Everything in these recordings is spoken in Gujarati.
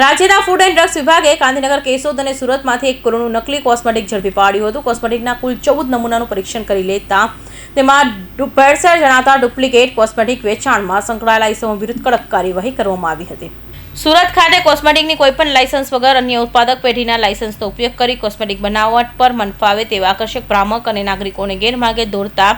રાજ્યના ફૂડ એન્ડ ડ્રગ્સ વિભાગે ગાંધીનગર, કેશોદ અને સુરતમાંથી એક કરોડનું નકલી કોસ્મેટિક ઝડપી પાડ્યું હતું. કોસ્મેટિકના કુલ ચૌદ નમૂનાનું પરીક્ષણ કરી લેતા તેમાં ભેળસેળ જણાતા ડુપ્લિકેટ કોસ્મેટિક વેચાણમાં સંકળાયેલા ઇસમો વિરુદ્ધ કડક કાર્યવાહી કરવામાં આવી હતી. સુરત ખાતે કોસ્મેટિકની કોઈપણ લાયસન્સ વગર અન્ય ઉત્પાદક પેઢીના લાયસન્સનો ઉપયોગ કરી કોસ્મેટિક બનાવટ પર મનફાવે તેવા આકર્ષક ભ્રામક અને નાગરિકોને ગેરમાર્ગે દોરતા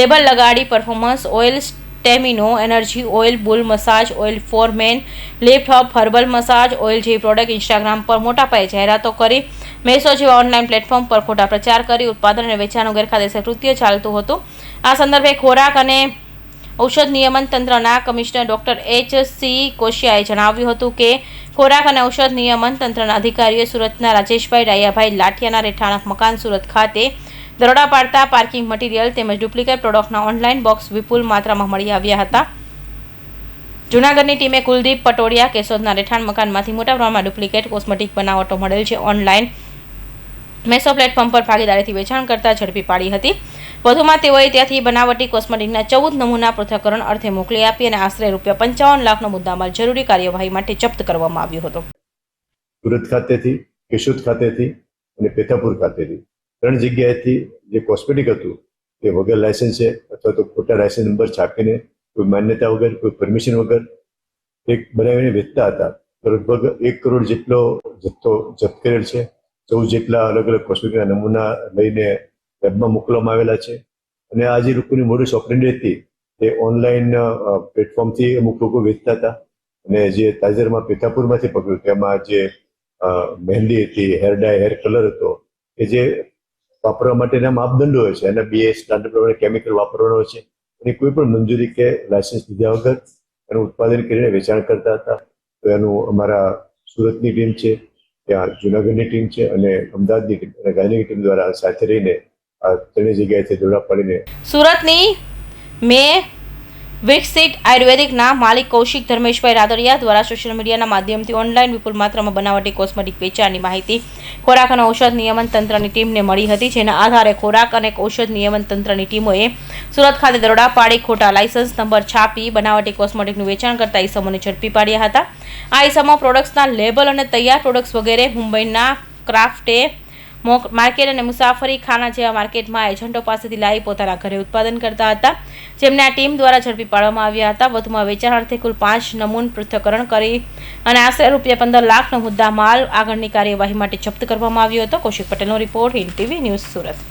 લેબલ લગાડી performance oil સ્ટેમિનો energy oil bull massage oil for men hub herbal massage oil જેવી પ્રોડક્ટ ઇન્સ્ટાગ્રામ પર મોટા પાયે જાહેરાતો કરી મેસો જેવા ઓનલાઈન પ્લેટફોર્મ પર ખોટા પ્રચાર કરી ઉત્પાદન અને વેચાણનું ગેરકાયદેસર કૃત્ય ચાલતું હતું. આ સંદર્ભે ખોરાક અને ઔષધ નિયમન તંત્રના કમિશનર ડોક્ટર એચ સી કોશિયાએ જણાવ્યું હતું કે ખોરાક અને ઔષધ નિયમન તંત્રના અધિકારીઓએ સુરતના રાજેશભાઈ ડાયાભાઈ લાઠિયાના રહેઠાણક મકાન સુરત ખાતે દરોડા પાડતા પાર્કિંગ મટીરિયલ તેમજ ડુપ્લિકેટ પ્રોડક્ટના ઓનલાઈન બોક્સ વિપુલ માત્રામાં મળી આવ્યા હતા. જૂનાગઢની ટીમે કુલદીપ પટોડિયા કેશોદના રહેઠાણ મકાનમાંથી મોટા પ્રમાણમાં ડુપ્લિકેટ કોસ્મેટિક બનાવટો મળેલ છે ઓનલાઈન મેસો પ્લેટફોર્મ પર ભાગીદારીથી વેચાણ કરતા ઝડપી પાડી હતી. વધુમાં તેઓએ ત્યાંથી બનાવટી કોસ્મેટિકના ચૌદ નમૂના પૃથ્થકરણ અર્થે મોકલી આપી અને આશરે રૂપિયા પંચાવન લાખનો મુદ્દામાલ જરૂરી કાર્યવાહી માટે જપ્ત કરવામાં આવ્યો હતો. સુરત ખાતેથી, કેશોદ ખાતેથી અને પેથાપુર ખાતેથી. ત્રણ જગ્યાએથી જે કોસ્મેટિક હતું, તે વગર લાયસન્સે અથવા તો ખોટા લાયસન્સ નંબર છાપીને કોઈ માન્યતા વગર, કોઈ પરમિશન વગર એક બનાવીને વેચતા હતા. લગભગ એક કરોડ જેટલો જથ્થો જપ્ત કરેલ છે. ચૌદ જેટલા અલગ અલગ કોસ્મેટિકના નમૂના લઈને લેબમાં મોકલવામાં આવેલા છે. અને આ જે લોકોની મોડુસ ઓપરેન્ડી હતી, તે ઓનલાઈન પ્લેટફોર્મથી અમુક લોકો વેચતા હતા. અને જે તાજેરમાં પેથાપુરમાંથી પકડ્યું, તેમાં જે મહેંદી હતી હેર ડાય હેર કલર હતો, કે જે વાપરવા માટેના માપદંડો હોય છે. અને બે સ્ટાન્ડર્ડ પ્રમાણે કેમિકલ વાપરવાનો હોય છે. એની કોઈ પણ મંજૂરી કે લાયસન્સ લીધા વગર એનું ઉત્પાદન કરીને વેચાણ કરતા હતા. તો એનું અમારા સુરતની ટીમ છે, ત્યાં જુનાગઢની ટીમ છે અને અમદાવાદની ટીમ અને ગાંધીની ટીમ દ્વારા સાથે રહીને આ ત્રણેય જગ્યાએથી દોડા પાડીને સુરતની મે વિકસિત આયુર્વેદિકના માલિક કૌશિક ધર્મેશભાઈ રાદડિયા દ્વારા સોશિયલ મીડિયાના માધ્યમથી ઓનલાઈન વિપુલ માત્રામાં બનાવટી કોસ્મેટિક વેચાણની માહિતી ખોરાક અને ઔષધ નિયમન તંત્રની ટીમને મળી હતી, જેના આધારે ખોરાક અને ઔષધ નિયમન તંત્રની ટીમોએ સુરત ખાતે દરોડા પાડી ખોટા લાયસન્સ નંબર છાપી બનાવટી કોસ્મેટિકનું વેચાણ કરતા ઇસમોને ઝડપી પાડ્યા હતા. આ ઇસમો પ્રોડક્ટ્સના લેબલ અને તૈયાર પ્રોડક્ટ્સ વગેરે મુંબઈના ક્રાફ્ટે માર્કેટ અને મુસાફરી ખાના જેવા માર્કેટમાં એજન્ટો પાસેથી લાવી પોતાના ઘરે ઉત્પાદન કરતા હતા. જેમને આ ટીમ દ્વારા ઝડપી પાડવામાં આવ્યા હતા. વધુમાં વેચાણાર્થે કુલ પાંચ નમૂન પૃથ્થકરણ કરી અને આશરે રૂપિયા પંદર લાખનો મુદ્દા માલ આગળની કાર્યવાહી માટે જપ્ત કરવામાં આવ્યો હતો. કૌશિક પટેલનો report Hind TV news Surat.